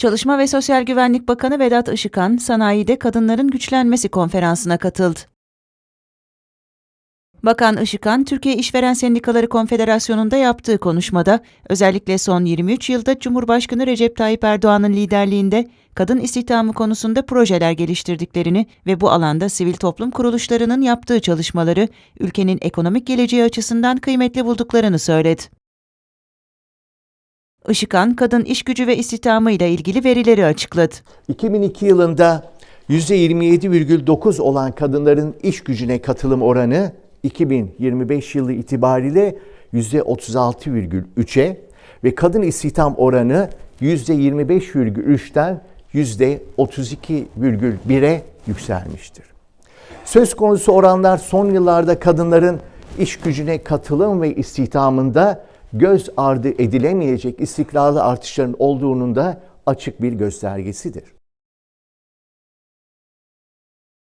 Çalışma ve Sosyal Güvenlik Bakanı Vedat Işıkhan, sanayide kadınların güçlenmesi konferansına katıldı. Bakan Işıkhan, Türkiye İşveren Sendikaları Konfederasyonu'nda yaptığı konuşmada, özellikle son 23 yılda Cumhurbaşkanı Recep Tayyip Erdoğan'ın liderliğinde kadın istihdamı konusunda projeler geliştirdiklerini ve bu alanda sivil toplum kuruluşlarının yaptığı çalışmaları ülkenin ekonomik geleceği açısından kıymetli bulduklarını söyledi. Işıkhan, kadın iş gücü ve istihdamı ile ilgili verileri açıkladı. 2002 yılında %27,9 olan kadınların iş gücüne katılım oranı 2025 yılı itibariyle %36,3'e ve kadın istihdam oranı %25,3'ten %32,1'e yükselmiştir. Söz konusu oranlar son yıllarda kadınların iş gücüne katılım ve istihdamında göz ardı edilemeyecek istikrarlı artışların olduğunun da açık bir göstergesidir.